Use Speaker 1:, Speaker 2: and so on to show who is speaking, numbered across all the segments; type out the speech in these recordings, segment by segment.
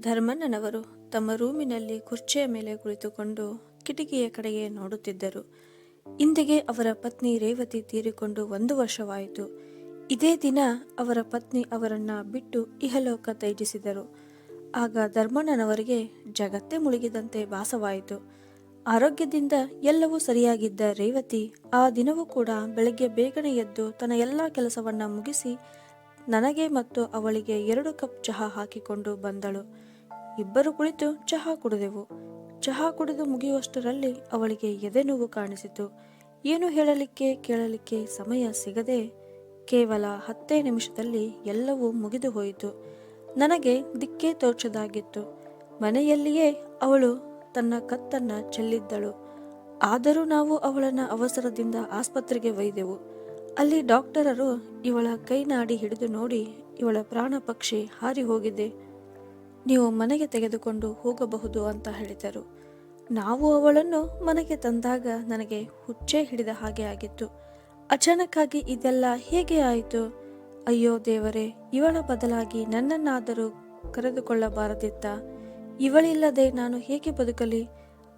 Speaker 1: ಧರ್ಮಣ್ಣನವರು ತಮ್ಮ ರೂಮಿನಲ್ಲಿ ಕುರ್ಚಿಯ ಮೇಲೆ ಕುಳಿತುಕೊಂಡು ಕಿಟಕಿಯ ಕಡೆಗೆ ನೋಡುತ್ತಿದ್ದರು. ಇಂದಿಗೆ ಅವರ ಪತ್ನಿ ರೇವತಿ ತೀರಿಕೊಂಡು ಒಂದು ವರ್ಷವಾಯಿತು. ಇದೇ ದಿನ ಅವರ ಪತ್ನಿ ಅವರನ್ನ ಬಿಟ್ಟು ಇಹಲೋಕ ತ್ಯಜಿಸಿದರು ಆಗ ಧರ್ಮಣ್ಣನವರಿಗೆ ಜಗತ್ತೇ ಮುಳುಗಿದಂತೆ ಭಾಸವಾಯಿತು. ಆರೋಗ್ಯದಿಂದ ಎಲ್ಲವೂ ಸರಿಯಾಗಿದ್ದ ರೇವತಿ ಆ ದಿನವೂ ಕೂಡ ಬೆಳಗ್ಗೆ ಬೇಗನೆ ಎದ್ದು ತನ್ನ ಎಲ್ಲ ಕೆಲಸವನ್ನ ಮುಗಿಸಿ ನನಗೆ ಮತ್ತು ಅವಳಿಗೆ ಎರಡು ಕಪ್ ಚಹಾ ಹಾಕಿಕೊಂಡು ಬಂದಳು. ಇಬ್ಬರು ಕುಳಿತು ಚಹಾ ಕುಡಿದೆವು. ಚಹಾ ಕುಡಿದು ಮುಗಿಯುವಷ್ಟರಲ್ಲಿ ಅವಳಿಗೆ ಎದೆ ನೋವು ಕಾಣಿಸಿತು. ಏನು ಹೇಳಲಿಕ್ಕೆ ಕೇಳಲಿಕ್ಕೆ ಸಮಯ ಸಿಗದೆ ಕೇವಲ ಹತ್ತೇ ನಿಮಿಷದಲ್ಲಿ ಎಲ್ಲವೂ ಮುಗಿದು ಹೋಯಿತು. ನನಗೆ ದಿಕ್ಕೇ ತೋಚದಾಗಿತ್ತು. ಮನೆಯಲ್ಲಿಯೇ ಅವಳು ತನ್ನ ಕತ್ತನ್ನ ಚೆಲ್ಲಿದ್ದಳು. ಆದರೂ ನಾವು ಅವಳನ್ನ ಅವಸರದಿಂದ ಆಸ್ಪತ್ರೆಗೆ ಒಯ್ದೆವು. ಅಲ್ಲಿ ಡಾಕ್ಟರರು ಇವಳ ಕೈನಾಡಿ ಹಿಡಿದು ನೋಡಿ ಇವಳ ಪ್ರಾಣ ಪಕ್ಷಿ ಹಾರಿ ಹೋಗಿದೆ. ನೀವು ಮನೆಗೆ ತೆಗೆದುಕೊಂಡು ಹೋಗಬಹುದು ಅಂತ ಹೇಳಿದರು. ನಾವು ಅವಳನ್ನು ಮನೆಗೆ ತಂದಾಗ ನನಗೆ ಹುಚ್ಚೆ ಹಿಡಿದ ಹಾಗೆ ಆಗಿತ್ತು. ಅಚಾನಕ್ಕಾಗಿ ಇದೆಲ್ಲ ಹೇಗೆ ಆಯಿತು? ಅಯ್ಯೋ ದೇವರೇ, ಇವಳ ಬದಲಾಗಿ ನನ್ನನ್ನಾದರೂ ಕರೆದುಕೊಳ್ಳಬಾರದಿತ್ತ? ಇವಳಿಲ್ಲದೆ ನಾನು ಹೇಗೆ ಬದುಕಲಿ?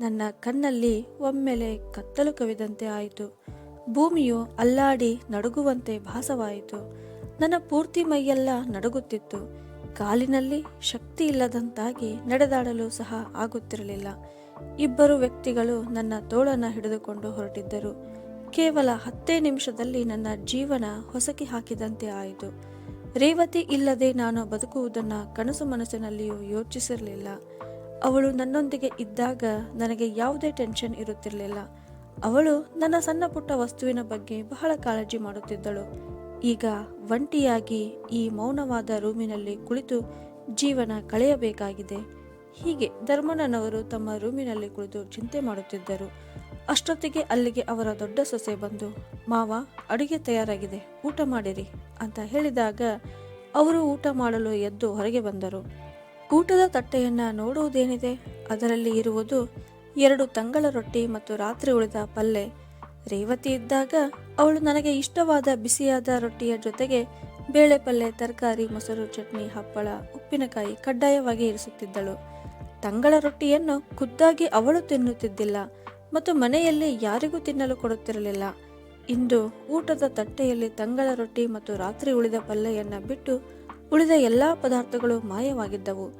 Speaker 1: ನನ್ನ ಕಣ್ಣಲ್ಲಿ ಒಮ್ಮೆಲೆ ಕತ್ತಲು ಕವಿದಂತೆ ಆಯಿತು. ಭೂಮಿಯು ಅಲ್ಲಾಡಿ ನಡುಗುವಂತೆ ಭಾಸವಾಯಿತು. ನನ್ನ ಪೂರ್ತಿ ಮೈಯೆಲ್ಲ ನಡುಗುತ್ತಿತ್ತು. ಕಾಲಿನಲ್ಲಿ ಶಕ್ತಿ ಇಲ್ಲದಂತಾಗಿ ನಡೆದಾಡಲು ಸಹ ಆಗುತ್ತಿರಲಿಲ್ಲ. ಇಬ್ಬರು ವ್ಯಕ್ತಿಗಳು ನನ್ನ ತೋಳನ್ನ ಹಿಡಿದುಕೊಂಡು ಹೊರಟಿದ್ದರು. ಕೇವಲ ಹತ್ತೇ ನಿಮಿಷದಲ್ಲಿ ನನ್ನ ಜೀವನ ಹೊಸಕಿ ಹಾಕಿದಂತೆ ಆಯಿತು. ರೇವತಿ ಇಲ್ಲದೆ ನಾನು ಬದುಕುವುದನ್ನು ಕನಸು ಮನಸ್ಸಿನಲ್ಲಿಯೂ ಯೋಚಿಸಿರಲಿಲ್ಲ. ಅವಳು ನನ್ನೊಂದಿಗೆ ಇದ್ದಾಗ ನನಗೆ ಯಾವುದೇ ಟೆನ್ಷನ್ ಇರುತ್ತಿರಲಿಲ್ಲ. ಅವಳು ನನ್ನ ಸಣ್ಣ ಪುಟ್ಟ ವಸ್ತುವಿನ ಬಗ್ಗೆ ಬಹಳ ಕಾಳಜಿ ಮಾಡುತ್ತಿದ್ದಳು. ಈಗ ಒಂಟಿಯಾಗಿ ಈ ಮೌನವಾದ ರೂಮಿನಲ್ಲಿ ಕುಳಿತು ಜೀವನ ಕಳೆಯಬೇಕಾಗಿದೆ. ಹೀಗೆ ಧರ್ಮಣ್ಣನವರು ತಮ್ಮ ರೂಮಿನಲ್ಲಿ ಕುಳಿತು ಚಿಂತೆ ಮಾಡುತ್ತಿದ್ದರು. ಅಷ್ಟೊತ್ತಿಗೆ ಅಲ್ಲಿಗೆ ಅವರ ದೊಡ್ಡ ಸೊಸೆ ಬಂದು, ಮಾವ, ಅಡುಗೆ ತಯಾರಾಗಿದೆ, ಊಟ ಮಾಡಿರಿ ಅಂತ ಹೇಳಿದಾಗ ಅವರು ಊಟ ಮಾಡಲು ಎದ್ದು ಹೊರಗೆ ಬಂದರು. ಊಟದ ತಟ್ಟೆಯನ್ನ ನೋಡುವುದೇನಿದೆ? ಅದರಲ್ಲಿ ಇರುವುದು ಎರಡು ತಂಗಳ ರೊಟ್ಟಿ ಮತ್ತು ರಾತ್ರಿ ಉಳಿದ ಪಲ್ಲೆ. ರೇವತಿ ಇದ್ದಾಗ ಅವಳು ನನಗೆ ಇಷ್ಟವಾದ ಬಿಸಿಯಾದ ರೊಟ್ಟಿಯ ಜೊತೆಗೆ ಬೇಳೆ ಪಲ್ಯ ತರಕಾರಿ, ಮೊಸರು, ಚಟ್ನಿ, ಹಪ್ಪಳ, ಉಪ್ಪಿನಕಾಯಿ ಕಡ್ಡಾಯವಾಗಿ ಇರಿಸುತ್ತಿದ್ದಳು. ತಂಗಳ ರೊಟ್ಟಿಯನ್ನು ಖುದ್ದಾಗಿ ಅವಳು ತಿನ್ನುತ್ತಿದ್ದಿಲ್ಲ ಮತ್ತು ಮನೆಯಲ್ಲಿ ಯಾರಿಗೂ ತಿನ್ನಲು ಕೊಡುತ್ತಿರಲಿಲ್ಲ. ಇಂದು ಊಟದ ತಟ್ಟೆಯಲ್ಲಿ ತಂಗಳ ರೊಟ್ಟಿ ಮತ್ತು ರಾತ್ರಿ ಉಳಿದ ಪಲ್ಯವನ್ನು ಬಿಟ್ಟು ಉಳಿದ ಎಲ್ಲಾ ಪದಾರ್ಥಗಳು ಮಾಯವಾಗಿದ್ದವು.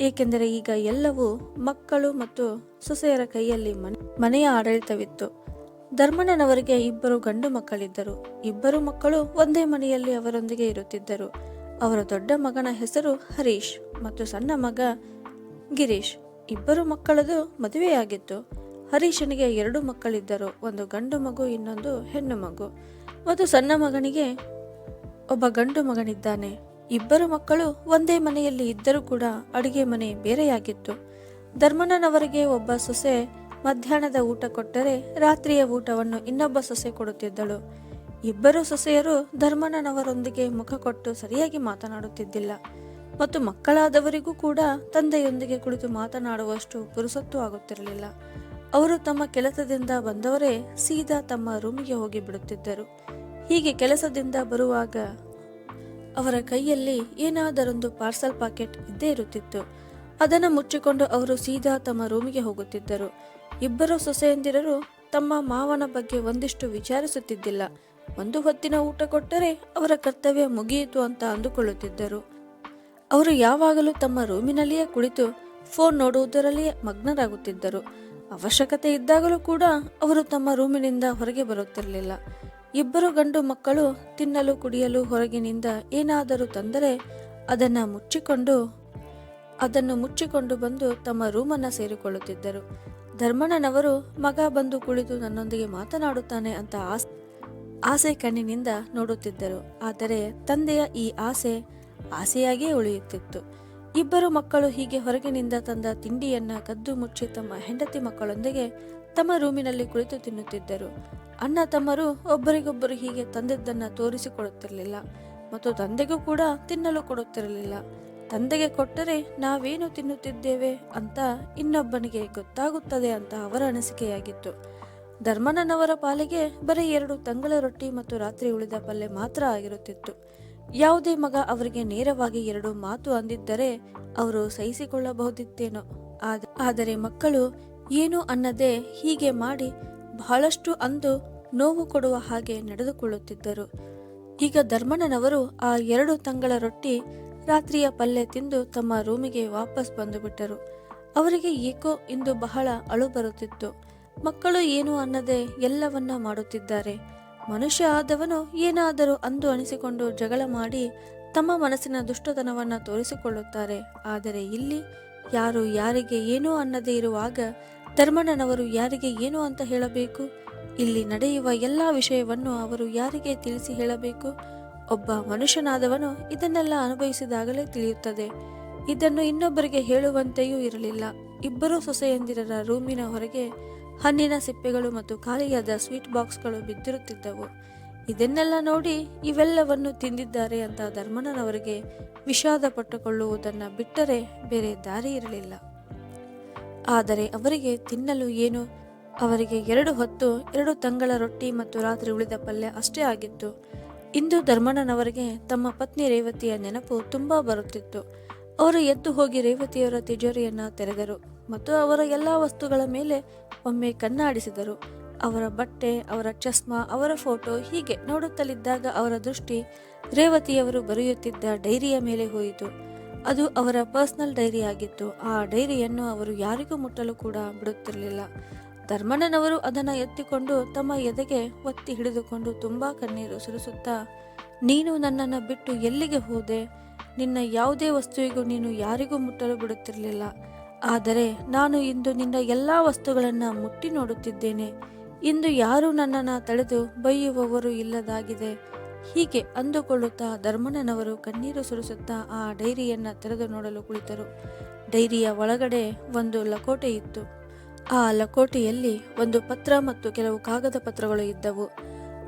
Speaker 1: ಏಕೆಂದರೆ ಈಗ ಎಲ್ಲವೂ ಮಕ್ಕಳು ಮತ್ತು ಸೊಸೆಯರ ಕೈಯಲ್ಲಿ ಮನೆ- ಮನೆಯ ಆಡಳಿತವಿತ್ತು. ಧರ್ಮಣ್ಣನವರಿಗೆ ಇಬ್ಬರು ಗಂಡು ಮಕ್ಕಳಿದ್ದರು. ಇಬ್ಬರು ಮಕ್ಕಳು ಒಂದೇ ಮನೆಯಲ್ಲಿ ಅವರೊಂದಿಗೆ ಇರುತ್ತಿದ್ದರು. ಅವರ ದೊಡ್ಡ ಮಗನ ಹೆಸರು ಹರೀಶ್ ಮತ್ತು ಸಣ್ಣ ಮಗ ಗಿರೀಶ್. ಇಬ್ಬರು ಮಕ್ಕಳದು ಮದುವೆಯಾಗಿತ್ತು. ಹರೀಶನಿಗೆ ಎರಡು ಮಕ್ಕಳಿದ್ದರು. ಒಂದು ಗಂಡು ಮಗು, ಇನ್ನೊಂದು ಹೆಣ್ಣು ಮಗು. ಮತ್ತು ಸಣ್ಣ ಮಗನಿಗೆ ಒಬ್ಬ ಗಂಡು ಮಗನಿದ್ದಾನೆ. ಇಬ್ಬರು ಮಕ್ಕಳು ಒಂದೇ ಮನೆಯಲ್ಲಿ ಇದ್ದರೂ ಕೂಡ ಅಡುಗೆ ಮನೆ ಬೇರೆಯಾಗಿತ್ತು. ಧರ್ಮಣ್ಣನವರಿಗೆ ಒಬ್ಬ ಸೊಸೆ ಮಧ್ಯಾಹ್ನದ ಊಟ ಕೊಟ್ಟರೆ ರಾತ್ರಿಯ ಊಟವನ್ನು ಇನ್ನೊಬ್ಬ ಸೊಸೆ ಕೊಡುತ್ತಿದ್ದಳು. ಇಬ್ಬರು ಸೊಸೆಯರು ಧರ್ಮಣ್ಣನವರೊಂದಿಗೆ ಮುಖ ಕೊಟ್ಟು ಸರಿಯಾಗಿ ಮಾತನಾಡುತ್ತಿದ್ದಿಲ್ಲ. ಮತ್ತು ಮಕ್ಕಳಾದವರಿಗೂ ಕೂಡ ತಂದೆಯೊಂದಿಗೆ ಕುಳಿತು ಮಾತನಾಡುವಷ್ಟು ಪುರುಸತ್ತು ಆಗುತ್ತಿರಲಿಲ್ಲ. ಅವರು ತಮ್ಮ ಕೆಲಸದಿಂದ ಬಂದವರೇ ಸೀದಾ ತಮ್ಮ ರೂಮಿಗೆ ಹೋಗಿ ಬಿಡುತ್ತಿದ್ದರು. ಹೀಗೆ ಕೆಲಸದಿಂದ ಬರುವಾಗ ಅವರ ಕೈಯಲ್ಲಿ ಏನಾದರೊಂದು ಪಾರ್ಸಲ್ ಪಾಕೆಟ್ ಇದ್ದೇ ಇರುತ್ತಿತ್ತು. ಅದನ್ನು ಮುಚ್ಚಿಕೊಂಡು ಅವರು ಸೀದಾ ತಮ್ಮ ರೂಮಿಗೆ ಹೋಗುತ್ತಿದ್ದರು. ಇಬ್ಬರು ಸೊಸೆಯಂದಿರರು ತಮ್ಮ ಮಾವನ ಬಗ್ಗೆ ಒಂದಿಷ್ಟು ವಿಚಾರಿಸುತ್ತಿದ್ದಿಲ್ಲ. ಒಂದು ಹೊತ್ತಿನ ಊಟ ಕೊಟ್ಟರೆ ಅವರ ಕರ್ತವ್ಯ ಮುಗಿಯಿತು ಅಂತ ಅಂದುಕೊಳ್ಳುತ್ತಿದ್ದರು. ಅವರು ಯಾವಾಗಲೂ ತಮ್ಮ ರೂಮಿನಲ್ಲಿಯೇ ಕುಳಿತು ಫೋನ್ ನೋಡುವುದರಲ್ಲಿಯೇ ಮಗ್ನರಾಗುತ್ತಿದ್ದರು. ಅವಶ್ಯಕತೆ ಇದ್ದಾಗಲೂ ಕೂಡ ಅವರು ತಮ್ಮ ರೂಮಿನಿಂದ ಹೊರಗೆ ಬರುತ್ತಿರಲಿಲ್ಲ. ಇಬ್ಬರು ಗಂಡು ಮಕ್ಕಳು ತಿನ್ನಲು ಕುಡಿಯಲು ಹೊರಗಿನಿಂದ ಏನಾದರೂ ತಂದರೆ ಅದನ್ನು ಮುಚ್ಚಿಕೊಂಡು ಅದನ್ನು ಮುಚ್ಚಿಕೊಂಡು ಬಂದು ತಮ್ಮ ರೂಮನ್ನು ಸೇರಿಕೊಳ್ಳುತ್ತಿದ್ದರು. ಧರ್ಮಣ್ಣನವರು ಮಗ ಬಂದು ಕುಳಿತು ನನ್ನೊಂದಿಗೆ ಮಾತನಾಡುತ್ತಾನೆ ಅಂತ ಆಸ್, ಆಸೆ ಕಣ್ಣಿನಿಂದ ನೋಡುತ್ತಿದ್ದರು. ಆದರೆ ತಂದೆಯ ಈ ಆಸೆ ಆಸೆಯಾಗಿಯೇ ಉಳಿಯುತ್ತಿತ್ತು. ಇಬ್ಬರು ಮಕ್ಕಳು ಹೀಗೆ ಹೊರಗಿನಿಂದ ತಂದ ತಿಂಡಿಯನ್ನ ಕದ್ದು ಮುಚ್ಚಿ ತಮ್ಮ ಹೆಂಡತಿ ಮಕ್ಕಳೊಂದಿಗೆ ತಮ್ಮ ರೂಮಿನಲ್ಲಿ ಕುಳಿತು ತಿನ್ನುತ್ತಿದ್ದರು. ಅಣ್ಣ ತಮ್ಮರು ಒಬ್ಬರಿಗೊಬ್ಬರು ಹೀಗೆ ತಂದಿದ್ದನ್ನ ತೋರಿಸಿಕೊಡುತ್ತಿರಲಿಲ್ಲ ಮತ್ತು ತಂದೆಗೂ ಕೂಡ ತಿನ್ನಲು ಕೊಡುತ್ತಿರಲಿಲ್ಲ. ತಂದೆಗೆ ಕೊಟ್ಟರೆ ನಾವೇನು ತಿನ್ನುತ್ತಿದ್ದೇವೆ ಅಂತ ಇನ್ನೊಬ್ಬನಿಗೆ ಗೊತ್ತಾಗುತ್ತದೆ ಅಂತ ಅವರ ಅನಿಸಿಕೆಯಾಗಿತ್ತು. ಧರ್ಮಣ್ಣನವರ ಪಾಲಿಗೆ ಬರೀ ಎರಡು ತಂಗಳ ರೊಟ್ಟಿ ಮತ್ತು ರಾತ್ರಿ ಉಳಿದ ಪಲ್ಯ ಮಾತ್ರ ಆಗಿರುತ್ತಿತ್ತು. ಯಾವುದೇ ಮಗ ಅವರಿಗೆ ನೇರವಾಗಿ ಎರಡು ಮಾತು ಅಂದಿದ್ದರೆ ಅವರು ಸಹಿಸಿಕೊಳ್ಳಬಹುದಿತ್ತೇನೋ. ಆದ- ಆದರೆ ಮಕ್ಕಳು ಏನು ಅನ್ನದೇ ಹೀಗೆ ಮಾಡಿ ಬಹಳಷ್ಟು ಅಂದು ನೋವು ಕೊಡುವ ಹಾಗೆ ನಡೆದುಕೊಳ್ಳುತ್ತಿದ್ದರು. ಈಗ ಧರ್ಮಣ್ಣನವರು ಆ ಎರಡು ತಂಗಳ ರೊಟ್ಟಿ ರಾತ್ರಿಯ ಪಲ್ಯ ತಿಂದು ತಮ್ಮ ರೂಮಿಗೆ ವಾಪಸ್ ಬಂದು ಬಿಟ್ಟರು ಅವರಿಗೆ ಏಕೋ ಇಂದು ಬಹಳ ಅಳು ಬರುತ್ತಿತ್ತು. ಮಕ್ಕಳು ಏನು ಅನ್ನದೆ ಎಲ್ಲವನ್ನ ಮಾಡುತ್ತಿದ್ದಾರೆ. ಮನುಷ್ಯ ಆದವನು ಏನಾದರೂ ಅಂದು ಅನಿಸಿಕೊಂಡು ಜಗಳ ಮಾಡಿ ತಮ್ಮ ಮನಸ್ಸಿನ ದುಷ್ಟತನವನ್ನ ತೋರಿಸಿಕೊಳ್ಳುತ್ತಾರೆ. ಆದರೆ ಇಲ್ಲಿ ಯಾರು ಯಾರಿಗೆ ಏನೂ ಅನ್ನದೇ ಇರುವಾಗ ಧರ್ಮಣ್ಣನವರು ಯಾರಿಗೆ ಏನು ಅಂತ ಹೇಳಬೇಕು? ಇಲ್ಲಿ ನಡೆಯುವ ಎಲ್ಲ ವಿಷಯವನ್ನು ಅವರು ಯಾರಿಗೆ ತಿಳಿಸಿ ಹೇಳಬೇಕು? ಒಬ್ಬ ಮನುಷ್ಯನಾದವನು ಇದನ್ನೆಲ್ಲ ಅನುಭವಿಸಿದಾಗಲೇ ತಿಳಿಯುತ್ತದೆ. ಇದನ್ನು ಇನ್ನೊಬ್ಬರಿಗೆ ಹೇಳುವಂತೆಯೂ ಇರಲಿಲ್ಲ. ಇಬ್ಬರು ಸೊಸೆಯಂದಿರರ ರೂಮಿನ ಹೊರಗೆ ಹಣ್ಣಿನ ಸಿಪ್ಪೆಗಳು ಮತ್ತು ಖಾಲಿಯಾದ ಸ್ವೀಟ್ ಬಾಕ್ಸ್ಗಳು ಬಿದ್ದಿರುತ್ತಿದ್ದವು. ಇದನ್ನೆಲ್ಲ ನೋಡಿ ಇವೆಲ್ಲವನ್ನು ತಿಂದಿದ್ದಾರೆ ಅಂತ ಧರ್ಮನವರಿಗೆ ವಿಷಾದ ಪಟ್ಟುಕೊಳ್ಳುವುದನ್ನು ಬಿಟ್ಟರೆ ಬೇರೆ ದಾರಿ ಇರಲಿಲ್ಲ. ಆದರೆ ಅವರಿಗೆ ತಿನ್ನಲು ಏನು? ಅವರಿಗೆ ಎರಡು ಹೊತ್ತು ಎರಡು ತಂಗಳ ರೊಟ್ಟಿ ಮತ್ತು ರಾತ್ರಿ ಉಳಿದ ಪಲ್ಯ ಅಷ್ಟೇ ಆಗಿತ್ತು. ಇಂದು ಧರ್ಮಣ್ಣನವರಿಗೆ ತಮ್ಮ ಪತ್ನಿ ರೇವತಿಯ ನೆನಪು ತುಂಬಾ ಬರುತ್ತಿತ್ತು. ಅವರು ಎದ್ದು ಹೋಗಿ ರೇವತಿಯವರ ತಿಜೋರಿಯನ್ನ ತೆರೆದರು ಮತ್ತು ಅವರ ಎಲ್ಲ ವಸ್ತುಗಳ ಮೇಲೆ ಒಮ್ಮೆ ಕಣ್ಣಾಡಿಸಿದರು. ಅವರ ಬಟ್ಟೆ, ಅವರ ಚಸ್ಮಾ, ಅವರ ಫೋಟೋ ಹೀಗೆ ನೋಡುತ್ತಲಿದ್ದಾಗ ಅವರ ದೃಷ್ಟಿ ರೇವತಿಯವರು ಬರೆಯುತ್ತಿದ್ದ ಡೈರಿಯ ಮೇಲೆ ಹೋಯಿತು. ಅದು ಅವರ ಪರ್ಸನಲ್ ಡೈರಿ ಆಗಿತ್ತು ಆ ಡೈರಿಯನ್ನು ಅವರು ಯಾರಿಗೂ ಮುಟ್ಟಲು ಕೂಡ ಬಿಡುತ್ತಿರಲಿಲ್ಲ. ಧರ್ಮಣ್ಣನವರು ಅದನ್ನು ಎತ್ತಿಕೊಂಡು ತಮ್ಮ ಎದೆಗೆ ಒತ್ತಿ ಹಿಡಿದುಕೊಂಡು ತುಂಬಾ ಕಣ್ಣೀರು ಸುರಿಸುತ್ತಾ, ನೀನು ನನ್ನನ್ನು ಬಿಟ್ಟು ಎಲ್ಲಿಗೆ ಹೋದೆ? ನಿನ್ನ ಯಾವುದೇ ವಸ್ತುವಿಗೂ ನೀನು ಯಾರಿಗೂ ಮುಟ್ಟಲು ಬಿಡುತ್ತಿರಲಿಲ್ಲ. ಆದರೆ ನಾನು ಇಂದು ನಿನ್ನ ಎಲ್ಲ ವಸ್ತುಗಳನ್ನು ಮುಟ್ಟಿ ನೋಡುತ್ತಿದ್ದೇನೆ. ಇಂದು ಯಾರೂ ನನ್ನನ್ನು ತಡೆದು ಬೈಯುವವರು ಇಲ್ಲದಾಗಿದೆ. ಹೀಗೆ ಅಂದುಕೊಳ್ಳುತ್ತಾ ಧರ್ಮಣ್ಣನವರು ಕಣ್ಣೀರು ಸುರಿಸುತ್ತಾ ಆ ಡೈರಿಯನ್ನ ತೆರೆದು ನೋಡಲು ಕುಳಿತರು. ಡೈರಿಯ ಒಳಗಡೆ ಒಂದು ಲಕೋಟೆ ಇತ್ತು. ಆ ಲಕೋಟೆಯಲ್ಲಿ ಒಂದು ಪತ್ರ ಮತ್ತು ಕೆಲವು ಕಾಗದ ಪತ್ರಗಳು ಇದ್ದವು.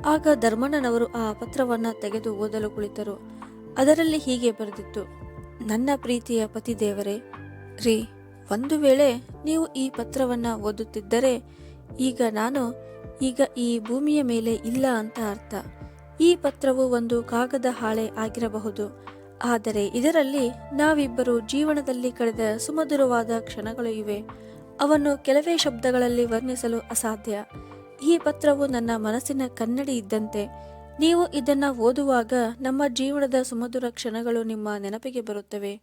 Speaker 1: ಆಗ ಧರ್ಮಣ್ಣನವರು ಆ ಪತ್ರವನ್ನ ತೆಗೆದು ಓದಲು ಕುಳಿತರು. ಅದರಲ್ಲಿ ಹೀಗೆ ಬರೆದಿತ್ತು. ನನ್ನ ಪ್ರೀತಿಯ ಪತಿದೇವರೇ, ರೀ, ಒಂದು ವೇಳೆ ನೀವು ಈ ಪತ್ರವನ್ನ ಓದುತ್ತಿದ್ದರೆ ಈಗ ನಾನು, ಈಗ ಈ ಭೂಮಿಯ ಮೇಲೆ ಇಲ್ಲ ಅಂತ ಅರ್ಥ. ಈ ಪತ್ರವು ಒಂದು ಕಾಗದ ಹಾಳೆ ಆಗಿರಬಹುದು. ಆದರೆ ಇದರಲ್ಲಿ ನಾವಿಬ್ಬರು ಜೀವನದಲ್ಲಿ ಕಳೆದ ಸುಮಧುರವಾದ ಕ್ಷಣಗಳು ಇವೆ. ಅವನ್ನು ಕೆಲವೇ ಶಬ್ದಗಳಲ್ಲಿ ವರ್ಣಿಸಲು ಅಸಾಧ್ಯ. ಈ ಪತ್ರವು ನನ್ನ ಮನಸ್ಸಿನ ಕನ್ನಡಿ ಇದ್ದಂತೆ. ನೀವು ಇದನ್ನು ಓದುವಾಗ ನಮ್ಮ ಜೀವನದ ಸುಮಧುರ ಕ್ಷಣಗಳು ನಿಮ್ಮ ನೆನಪಿಗೆ ಬರುತ್ತವೆ.